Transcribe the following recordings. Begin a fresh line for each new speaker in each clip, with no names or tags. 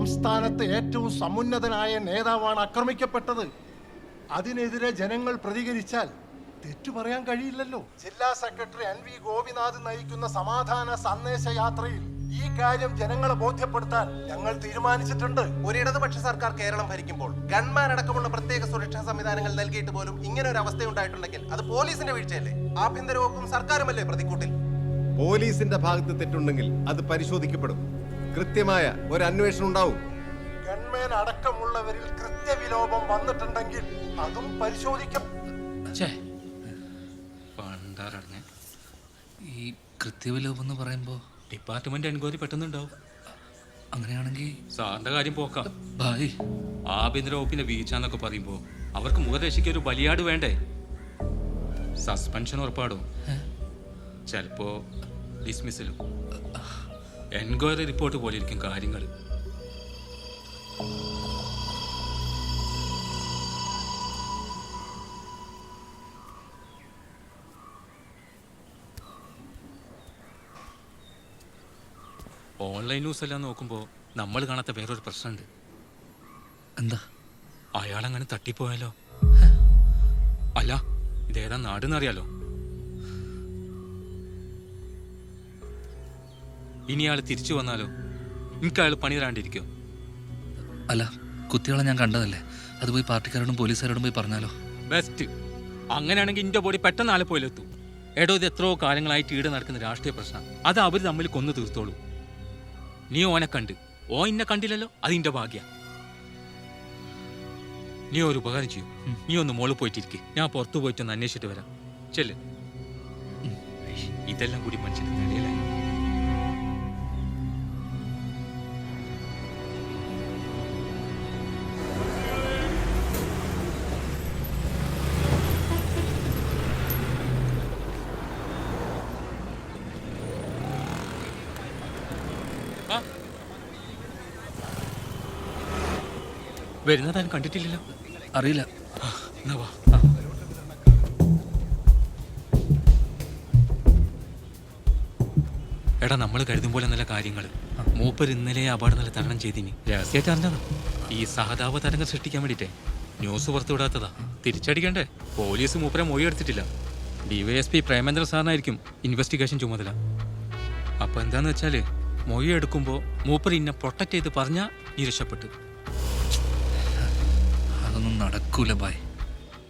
സംസ്ഥാനത്തെ ഏറ്റവും സമുന്നതനായ നേതാവാണ് ആക്രമിക്കപ്പെട്ടത്. അതിനെതിരെ ജനങ്ങൾ പ്രതികരിച്ചാൽ തെറ്റു പറയാൻ കഴിയില്ലല്ലോ. ജില്ലാ സെക്രട്ടറി എൻ വി ഗോപിനാഥ് നയിക്കുന്ന സമാധാന സന്ദേശ യാത്രയിൽ ഈ കാര്യം ജനങ്ങളെ ബോധ്യപ്പെടുത്താൻ ഞങ്ങൾ തീരുമാനിച്ചിട്ടുണ്ട്.
ഒരു ഇടതുപക്ഷ സർക്കാർ കേരളം ഭരിക്കുമ്പോൾ ഗൺമാൻ അടക്കമുള്ള പ്രത്യേക സുരക്ഷാ സംവിധാനങ്ങൾ നൽകിയിട്ട് പോലും ഇങ്ങനെ ഒരു അവസ്ഥ ഉണ്ടായിട്ടുണ്ടെങ്കിൽ അത് പോലീസിന്റെ വീഴ്ചയല്ലേ? ആഭ്യന്തര വകുപ്പും സർക്കാരുമല്ലേ പ്രതിക്കൂട്ടിൽ?
പോലീസിന്റെ ഭാഗത്ത് തെറ്റുണ്ടെങ്കിൽ അത് പരിശോധിക്കപ്പെടും. കൃത്യമായ ഒരു അന്വേഷണം ഉണ്ടാവും
ഗൺമേൻ അടക്കമുള്ളവരിൽ കൃത്യവിലോപം വന്നിട്ടുണ്ടെങ്കിൽ അതും പരിശോധിക്കും.
ഛേ പണ്ടാറടങ്ങ് ഈ കൃത്യവിലോപം എന്ന് പറയുമ്പോൾ
ഡിപ്പാർട്ട്മെന്റ് എൻക്വയറി പെട്ടെന്നുണ്ടാവും.
അങ്ങനെയാണെങ്കിൽ
സാറിന്റെ കാര്യം പോക്കാം.
ബായ്.
ആഭ്യന്തര വകുപ്പിന്റെ വീഴ്ച എന്നൊക്കെ പറയുമ്പോ അവർക്ക് മുഖരക്ഷയ്ക്ക് ഒരു ബലിയാട് വേണ്ടേ? സസ്പെൻഷൻ ഉറപ്പാടും? ചിലപ്പോ ഡിസ്മിസലും എൻക്വയറി റിപ്പോർട്ട് പോലെ ഇരിക്കും കാര്യങ്ങൾ ഓൺലൈൻ ന്യൂസ് എല്ലാം നോക്കുമ്പോൾ നമ്മൾ കാണാത്ത വേറൊരു പ്രശ്നമുണ്ട്
എന്താ?
അയാളങ്ങനെ തട്ടിപ്പോയാലോ? അല്ല ഇതേതാ നാടെന്നറിയാലോ? ഇനി അയാൾ തിരിച്ചു വന്നാലോ? എനിക്ക് അയാൾ പണി തരാണ്ടിരിക്കോ
അല്ല കുത്തികളെ ഞാൻ കണ്ടതല്ലേ? അത് പോയി പാർട്ടിക്കാരോടും പോലീസുകാരോടും പോയി പറഞ്ഞാലോ?
ബെസ്റ്റ് അങ്ങനെയാണെങ്കിൽ ഇന്റെ ബോഡി പെട്ടെന്ന് ആലപ്പോയിലെത്തും എടോ ഇത് എത്രയോ കാലങ്ങളായിട്ട് ഈട് നടക്കുന്ന രാഷ്ട്രീയ പ്രശ്നം. അത് അവർ തമ്മിൽ കൊന്നു തീർത്തോളൂ. നീ ഓനെ കണ്ട്. ഓ ഇന്നെ കണ്ടില്ലല്ലോ? അത് ഇന്റെ ഭാഗ്യ. നീ ഒരു ഉപകാരം ചെയ്യും. നീ ഒന്ന് മോൾ പോയിട്ടിരിക്കെ. ഞാൻ പുറത്തു പോയിട്ടൊന്ന് അന്വേഷിച്ചിട്ട് വരാം. ചെല്ല്. ഇതെല്ലാം കൂടി മനുഷ്യന്റെ തലയിലായി ആ. വരുന്നതാൻ കണ്ടിട്ടില്ലല്ലോ.
അറിയില്ല.
എന്നാ വാ. എടാ നമ്മൾ കരുതും പോലെ നല്ല കാര്യങ്ങൾ മൂപ്പർ ഇന്നലെ അപകടം നല്ല തരണം ചെയ്തിനി. രഹസ്യമായിട്ട് അറിഞ്ഞതാ ഈ സഹതാപ തരംഗം സൃഷ്ടിക്കാൻ വേണ്ടിട്ടേ ന്യൂസ് പുറത്തുവിടാത്തതാ തിരിച്ചടിക്കണ്ടേ? പോലീസ് മൂപ്പരെ മൊഴി എടുത്തിട്ടില്ല. ഡിവൈഎസ്പി പ്രേമേന്ദ്ര സാറിനായിരിക്കും ഇൻവെസ്റ്റിഗേഷൻ ചുമതല. അപ്പൊ എന്താന്ന് വെച്ചാൽ മൊഴി എടുക്കുമ്പോ മൂപ്പർ ഇന്നെ പ്രൊട്ടക്ട് ചെയ്ത് പറഞ്ഞാ നീ രക്ഷപ്പെട്ടു.
അതൊന്നും നടക്കൂല ബായ്.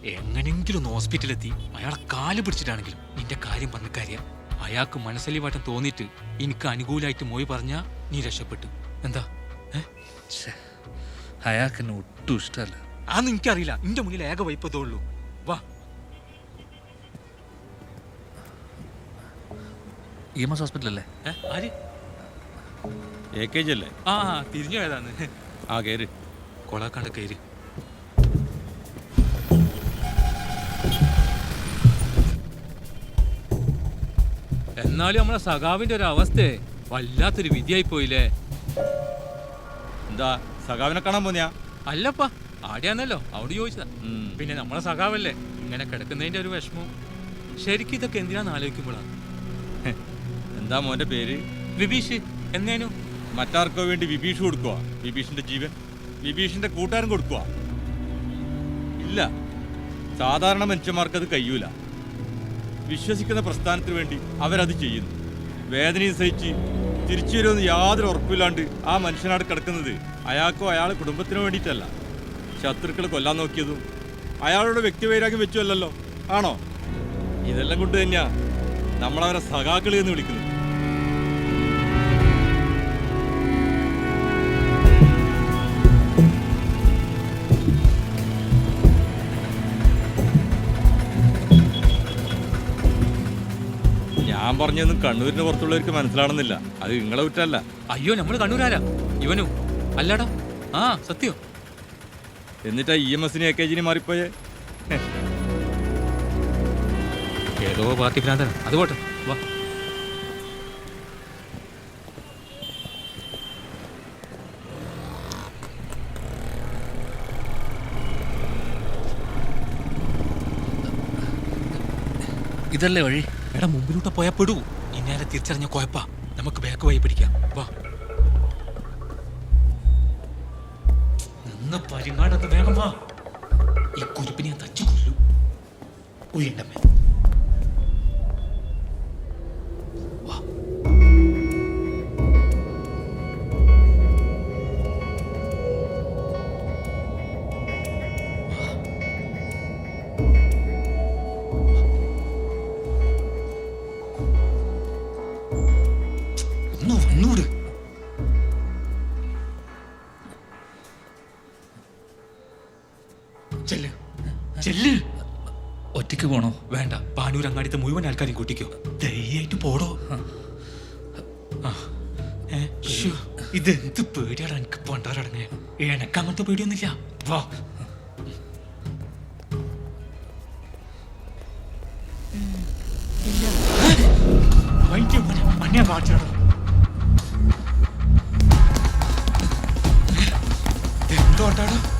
എങ്ങനെങ്കിലും ഒന്ന് ഹോസ്പിറ്റലെത്തി അയാളെ കാൽ പിടിച്ചിട്ടാണെങ്കിലും നിന്റെ കാര്യം പറഞ്ഞ കാര്യം. അയാൾക്ക് മനസ്സലിവാട്ടം തോന്നിയിട്ട് എനിക്ക് അനുകൂലമായിട്ട് മൊഴി പറഞ്ഞാ നീ രക്ഷപ്പെട്ടു. എന്താ?
അയാൾക്ക് എന്നെ ഒട്ടും ഇഷ്ടമല്ല.
അതൊന്നും എനിക്കറിയില്ല. നിന്റെ മുന്നിൽ ഏക വൈപ്പതേ ഉള്ളൂ. വാ.
ഇ എം എസ് ഹോസ്പിറ്റലല്ലേ
ആര്?
എ കെ ജി അല്ലേ?
ആ തിരിഞ്ഞു പോയതാണ്.
ആ കയറി
കൊളാക്കാണ്ട് കയറി എന്നാലും നമ്മളെ സഖാവിന്റെ ഒരു അവസ്ഥ വല്ലാത്തൊരു വിധിയായി പോയില്ലേ?
എന്താ സഖാവിനെ കാണാൻ പോന്നിയാ?
അല്ലപ്പാ ആടെയാന്നല്ലോ അവിടെ ചോദിച്ചതാ. പിന്നെ നമ്മളെ സഖാവല്ലേ ഇങ്ങനെ കിടക്കുന്നതിന്റെ ഒരു വിഷമം. ശരിക്കും ഇതൊക്കെ എന്തിനാന്ന് ആലോചിക്കുമ്പോഴാ
എന്താ മോന്റെ പേര്?
വിഭീഷ്. എന്നേനു?
മറ്റാർക്കോ വേണ്ടി വിഭീഷ് കൊടുക്കുക വിഭീഷിന്റെ ജീവൻ? വിഭീഷിന്റെ കൂട്ടുകാരൻ കൊടുക്കുക ഇല്ല. സാധാരണ മനുഷ്യന്മാർക്ക് അത് കഴിയൂല. വിശ്വസിക്കുന്ന പ്രസ്ഥാനത്തിന് വേണ്ടി അവരത് ചെയ്യുന്നു. വേദനയും സഹിച്ച് തിരിച്ചു വരുമെന്ന് യാതൊരു ഉറപ്പില്ലാണ്ട് ആ മനുഷ്യനാട് കിടക്കുന്നത് അയാൾക്കോ അയാളെ കുടുംബത്തിനോ വേണ്ടിയിട്ടല്ല. ശത്രുക്കളെ കൊല്ലാൻ നോക്കിയതും അയാളുടെ വ്യക്തിവൈരാഗ്യം വെച്ചുമല്ലല്ലോ ആണോ? ഇതെല്ലാം കൊണ്ട് തന്നെയാ നമ്മളവരെ സഖാക്കളി എന്ന് വിളിക്കുന്നത്. പറഞ്ഞൊന്നും കണ്ണൂരിന് പുറത്തുള്ളവർക്ക് മനസ്സിലാണെന്നില്ല. അത് നിങ്ങളെ കുറ്റല്ല
അയ്യോ നമ്മൾ കണ്ണൂരാരാ? ഇവനു. അല്ലടാ. ആ സത്യം.
എന്നിട്ടാ ഇ എം എസിന് എ കെ ജിന് മാറിപ്പോയേ?
ഏതോ പാർട്ടി ഭ്രാന്തൻ അത് പോട്ടെ. വാ.
ഇതല്ലേ വഴി?
എടാ മുമ്പിലോട്ട് പോയാ പെടൂ. ഇന്നേരെ തിരിച്ചറിഞ്ഞ കുഴപ്പാ. നമുക്ക് ബാക്ക് വഴി പിടിക്കാം. വാ. നിന്ന് പരിങ്ങാടത്ത് വേഗം വാ. ഈ കുരുപ്പിനെ തച്ചു കൊല്ലു ഉയണ്ടമ്മേ ചെല്ല്.
ഒറ്റയ്ക്ക് പോണോ?
വേണ്ട. പാനൂർ അങ്ങാടിത്തെ മുഴുവൻ ആൾക്കാരും കൂട്ടിക്കോ. ധൈര്യമായിട്ട് പോടോ. ഇത് എന്ത് പേടിയാണ് എനിക്ക് പണ്ടാറടങ്ങേ എനക്ക് അങ്ങനത്തെ പേടിയൊന്നുമില്ല. വാ. മഞ്ഞ എന്തോട്ടാടാ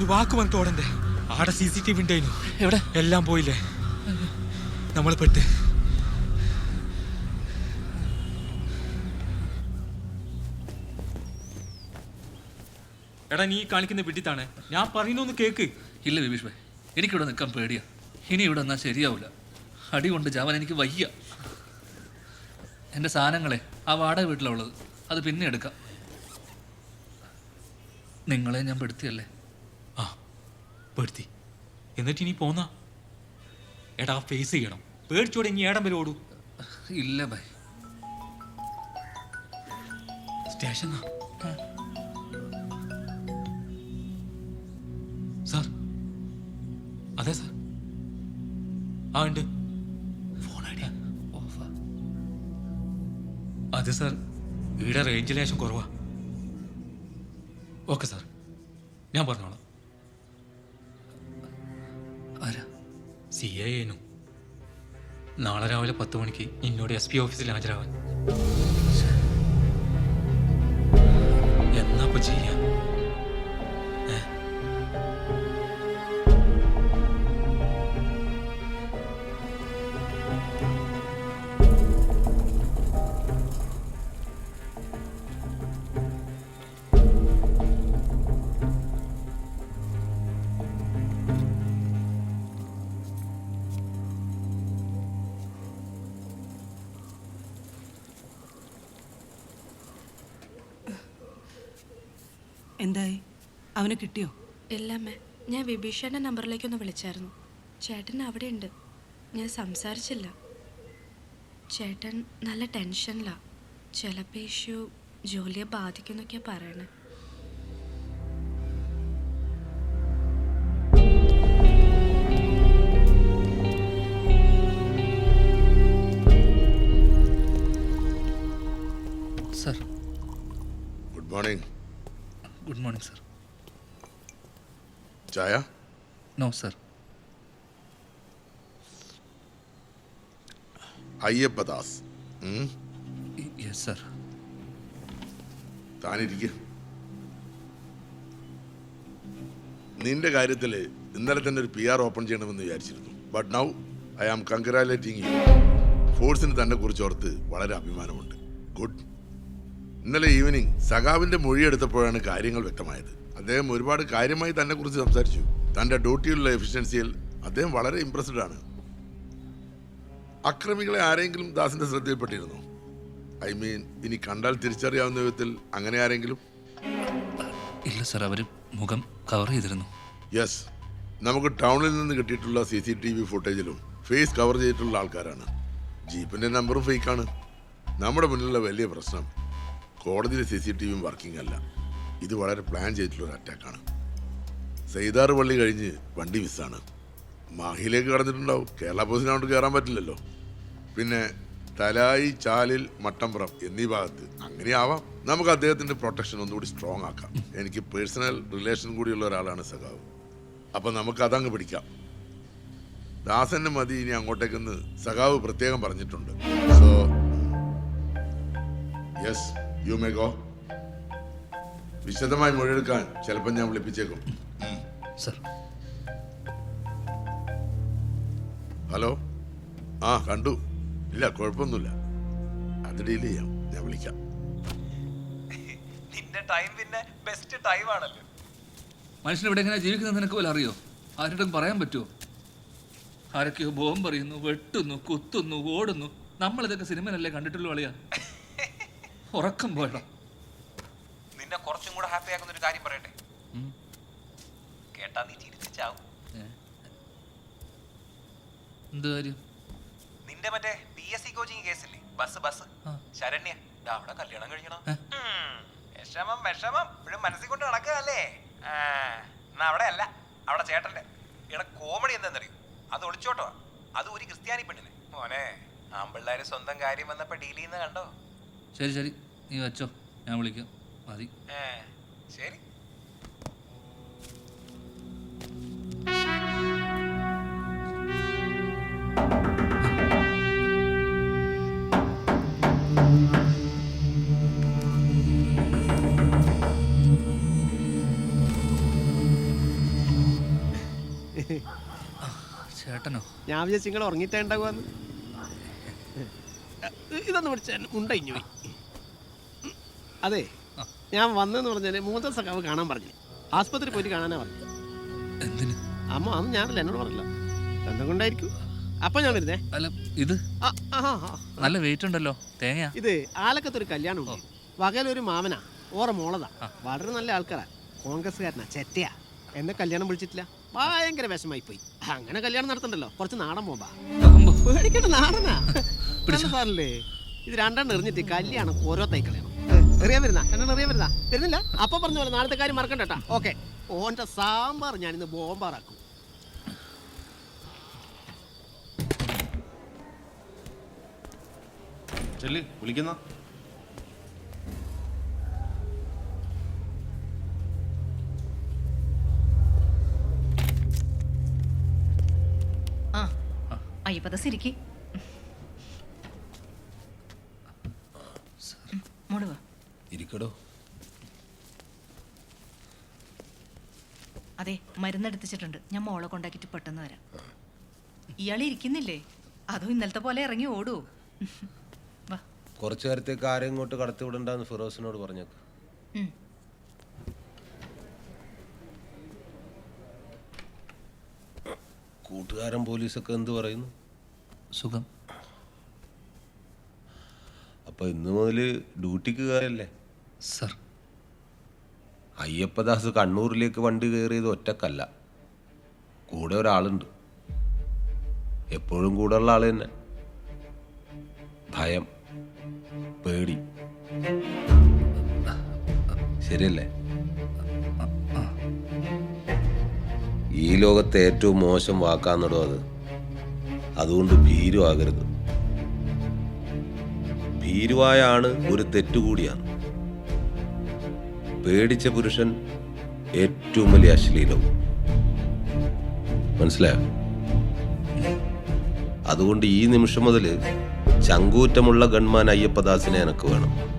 ഒരു വാക്ക് ഓടണ്ടേ? ആടെ സി സി ടി വി ഉണ്ടായിരുന്നു
എവിടെ?
എല്ലാം പോയില്ലേ? നമ്മൾ പെട്ട്. എടാ നീ കാണിക്കുന്ന വിഡിത്താണ്. ഞാൻ പറയുന്നൊന്ന് കേക്ക്.
ഇല്ല വിഭീഷ് ഭായ് എനിക്കിവിടെ നിൽക്കാൻ പേടിയാ. ഇനി ഇവിടെ നിന്നാൽ ശരിയാവില്ല അടി കൊണ്ട് ജാവാൻ എനിക്ക് വയ്യ. എന്റെ സാധനങ്ങളെ ആ വാടക വീട്ടിലുള്ളത് അത് പിന്നെ എടുക്കാം. നിങ്ങളെ ഞാൻ പെടുത്തിയല്ലേ?
പെടുത്തി എന്നിട്ട് ഇനി പോന്നാ? എടാ ഫേസ് ചെയ്യണം. പേടിച്ചോടെ ഇനി ഏടം വരെ ഓടൂ.
ഇല്ല ഭയ.
സ്റ്റേഷൻ സാർ അതെ സാർ ആ ഉണ്ട്. ഫോൺ ഐഡിയ അതെ സാർ ഇവിടെ റേഞ്ച് ലേശം കുറവാ. ഓക്കെ സാർ ഞാൻ പറഞ്ഞോളാം. സി എനു നാളെ രാവിലെ പത്ത് മണിക്ക് എന്നോട് എസ് പി ഓഫീസിൽ ഹാജരാവാൻ. എന്നാ ചെയ്യാ?
എന്തായി? അവനെ കിട്ടിയോ?
ഇല്ലമ്മേ ഞാൻ വിഭീഷണന്റെ നമ്പറിലേക്കൊന്ന് വിളിച്ചായിരുന്നു. ചേട്ടൻ അവിടെ ഉണ്ട് ഞാൻ സംസാരിച്ചില്ല. ചേട്ടൻ നല്ല ടെൻഷനിലാണ് ചിലപ്പോൾ ഇഷ്യൂ ജോലിയെ ബാധിക്കുന്നൊക്കെയാണ് പറയണേ.
ചായ
no sir
Ayyappadas
yes sir
താനിരിക്ക. നിന്റെ കാര്യത്തിൽ ഇന്നലെ തന്നെ ഒരു പി ആർ ഓപ്പൺ ചെയ്യണമെന്ന് വിചാരിച്ചിരുന്നു. But now I am congratulating you ഫോഴ്സിന് തന്നെ കുറിച്ച് ഓർത്ത് വളരെ അഭിമാനമുണ്ട്. ഗുഡ് ഇന്നലെ ഈവനിങ് സഖാവിന്റെ മൊഴിയെടുത്തപ്പോഴാണ് കാര്യങ്ങൾ വ്യക്തമായത്. അദ്ദേഹം ഒരുപാട് കാര്യമായി തന്നെ കുറിച്ച് സംസാരിച്ചു. തന്റെ ഡ്യൂട്ടിയിലുള്ള എഫിഷ്യൻസിയിൽ അദ്ദേഹം വളരെ ഇംപ്രസ്ഡ് ആണ്. അക്രമികളെ ആരെങ്കിലും ദാസിന്റെ ശ്രദ്ധയിൽപ്പെട്ടിരുന്നു? ഐ മീൻ ഇനി കണ്ടാൽ തിരിച്ചറിയാവുന്ന വിധത്തിൽ അങ്ങനെ ആരെങ്കിലും?
ഇല്ല സർ അവർ മുഖം കവർ ചെയ്തിരുന്നു.
യെസ് നമുക്ക് ടൗണിൽ നിന്ന് കിട്ടിയിട്ടുള്ള സി സി ടി വി ഫുട്ടേജിലും ഫേസ് കവർ ചെയ്തിട്ടുള്ള ആൾക്കാരാണ്. ജീപ്പിന്റെ നമ്പറും ഫേക്കാണ് നമ്മുടെ മുന്നിലുള്ള വലിയ പ്രശ്നം കോടതിയിലെ സി സി ടി വിയും വർക്കിംഗ് അല്ല. ഇത് വളരെ പ്ലാൻ ചെയ്തിട്ടുള്ള ഒരു അറ്റാക്കാണ് സെയ്താറ് പള്ളി കഴിഞ്ഞ് വണ്ടി മിസ്സാണ്. മാഹിയിലേക്ക് കടന്നിട്ടുണ്ടാവും. കേരള പോലീസിനോട്ട് കയറാൻ പറ്റില്ലല്ലോ. പിന്നെ തലായി ചാലിൽ മട്ടമ്പുറം എന്നീ ഭാഗത്ത് അങ്ങനെയാവാം നമുക്ക് അദ്ദേഹത്തിന്റെ പ്രൊട്ടക്ഷൻ ഒന്നുകൂടി സ്ട്രോങ് ആക്കാം. എനിക്ക് പേഴ്സണൽ റിലേഷൻ കൂടിയുള്ള ഒരാളാണ് സഖാവ്. അപ്പം നമുക്ക് അതങ്ങ് പിടിക്കാം. ദാസന് മതി ഇനി അങ്ങോട്ടേക്കെന്ന് സഖാവ് പ്രത്യേകം പറഞ്ഞിട്ടുണ്ട്. So yes you may go വിശദമായി മൊഴിയെടുക്കാൻ ചിലപ്പോൾ ഞാൻ വിളിപ്പിച്ചേക്കും.
സർ.
ഹലോ? ആ കണ്ടു. ഇല്ല കുഴപ്പമൊന്നുമില്ല. അത് ഡീൽ ചെയ്യാം. ഞാൻ വിളിക്കാം.
നിന്റെ ടൈം പിന്നെ ബെസ്റ്റ് ടൈം ആണല്ലോ.
മനുഷ്യൻ ഇവിടെ എങ്ങനെ ജീവിക്കുന്നത് നിനക്ക് വല്ല അറിയോ? ആരോടും പറയാൻ പറ്റുമോ ആരൊക്കെയോ ബോംബ് പറയുന്നു വെട്ടുന്നു കുത്തുന്നു ഓടുന്നു. നമ്മളിതൊക്കെ സിനിമയിലല്ലേ കണ്ടിട്ടുള്ളൂ അളിയാ. ഉറക്കം പോയടാ.
നിന്നെ കുറച്ചും കൂടെ ഹാപ്പി ആക്കുന്ന ഒരു കാര്യം പറയട്ടെ. കേട്ടാ നീ ചിരിച്ചു ചാവും നിന്റെ മറ്റേ പി എസ് സി കോച്ചിങ് കേസില്ലേ ബസ് ബസ്. ശരണ്യ അവിടെ കല്യാണം കഴിക്കണോ? വിഷമം വിഷമം. ഇപ്പോഴും മനസ്സിൽ കൊണ്ട് നടക്കുകയല്ലേ? എന്നാ അവിടെ അല്ല. അവിടെ ചേട്ടന്റെ ഇവിടെ കോമഡി എന്താണെന്നറിയോ അത് ഒളിച്ചോട്ടോ. അത് ഒരു ക്രിസ്ത്യാനി പെണ്ണിന്. മോനെ ആമ്പിള്ളേര് സ്വന്തം കാര്യം വന്നപ്പോ ഡീൽ ചെയ്യുന്ന കണ്ടോ?
ശരി ശരി. നീ വെച്ചോ. ഞാൻ വിളിക്കാം. മതി.
ശരി.
ചേട്ടനോ?
ഞാൻ വിചാരിച്ചു നിങ്ങൾ ഉറങ്ങിത്തേണ്ടാകുവാന്ന് ഇതൊന്ന് പിടിച്ച ഉണ്ടഴിഞ്ഞു പോയി. അതെ ഞാൻ വന്നെന്ന് പറഞ്ഞാൽ മൂത്ത സഖാവ് കാണാൻ പറഞ്ഞു. ആസ്പത്രി പോയിട്ട് കാണാനാ പറഞ്ഞു
എന്തിന്?
അമ്മ അന്ന് ഞാനല്ല എന്നോട് പറഞ്ഞില്ല. എന്തുകൊണ്ടായിരിക്കും അപ്പൊ ഞാൻ വരുന്നേ.
അല്ല ഇത്? നല്ല വെയിറ്റ് ഉണ്ടല്ലോ തേങ്ങയാ?
ഇത് ആലക്കത്തൊരു കല്യാണം ഉണ്ട്. വകയിലൊരു മാമനാ ഓറ മോളതാ. വളരെ നല്ല ആൾക്കാരാ. കോൺഗ്രസ്സുകാരനാ ചെറ്റയാ. എന്നെ കല്യാണം വിളിച്ചിട്ടില്ല. ഭയങ്കര വിഷമായി പോയി അങ്ങനെ കല്യാണം നടത്തണ്ടല്ലോ. കുറച്ച് നാടൻ പോകാ
അമ്പോ.
പേടിക്കണ്ട നാടനാ. സാറല്ലേ ഇത് രണ്ടെണ്ണം എറിഞ്ഞിട്ട് കല്യാണം ഓരോ തൈ കളയണം എറിയാൻ വരുന്ന? എന്നെ എറിയാൻ വരുന്ന? തരുന്നില്ല അപ്പൊ പറഞ്ഞ പോലെ നാളത്തെ കാര്യം മറക്കണ്ട ഓക്കെ. ഓന്റെ സാമ്പാർ ഞാൻ ഇന്ന് ബോംബാറാക്കും.
ചെല്ലി വിളിക്കുന്ന?
ആ അയ്യപ്പത സിരിക്ക്
ഇരിക്കടോ
അതെ മരുന്നെടുത്തിച്ചിട്ടുണ്ട്. ഞാൻ മോളെ കൊണ്ടാക്കിട്ട് പെട്ടെന്ന് വരാം. ഇയാൾ ഇരിക്കുന്നില്ലേ? അതോ ഇന്നലത്തെ പോലെ ഇറങ്ങി ഓടൂ. വാ.
കുറച്ചു നേരത്തേക്ക് ആരെയും ഇങ്ങോട്ട് കടത്തി വിടണ്ടെന്ന് ഫിറോസിനോട് പറഞ്ഞേക്ക്.
ഉം.
കൂട്ടുകാരൻ പോലീസൊക്കെ എന്ത് പറയുന്നു?
സുഖം.
അപ്പൊ ഇന്ന് മുതൽ ഡ്യൂട്ടിക്ക് കയറല്ലേ
സർ.
അയ്യപ്പദാസ് കണ്ണൂരിലേക്ക് വണ്ടി കയറിയത് ഒറ്റക്കല്ല. കൂടെ ഒരാളുണ്ട്. എപ്പോഴും കൂടെ ഉള്ള ആൾ തന്നെ. ഭയം പേടി. ശരിയല്ലേ? ഈ ലോകത്തെ ഏറ്റവും മോശം വാക്കാന്നിടോ അത്. അതുകൊണ്ട് ഭീരുവാകരുത്. ഭീരുവായ ആണ് ഒരു തെറ്റുകൂടിയാണ്. പേടിച്ച പുരുഷൻ ഏറ്റവും വലിയ അശ്ലീലവും. മനസ്സിലായോ? അതുകൊണ്ട് ഈ നിമിഷം മുതൽ ചങ്കൂറ്റമുള്ള ഗൺമാൻ അയ്യപ്പദാസിനെ എനക്ക് വേണം.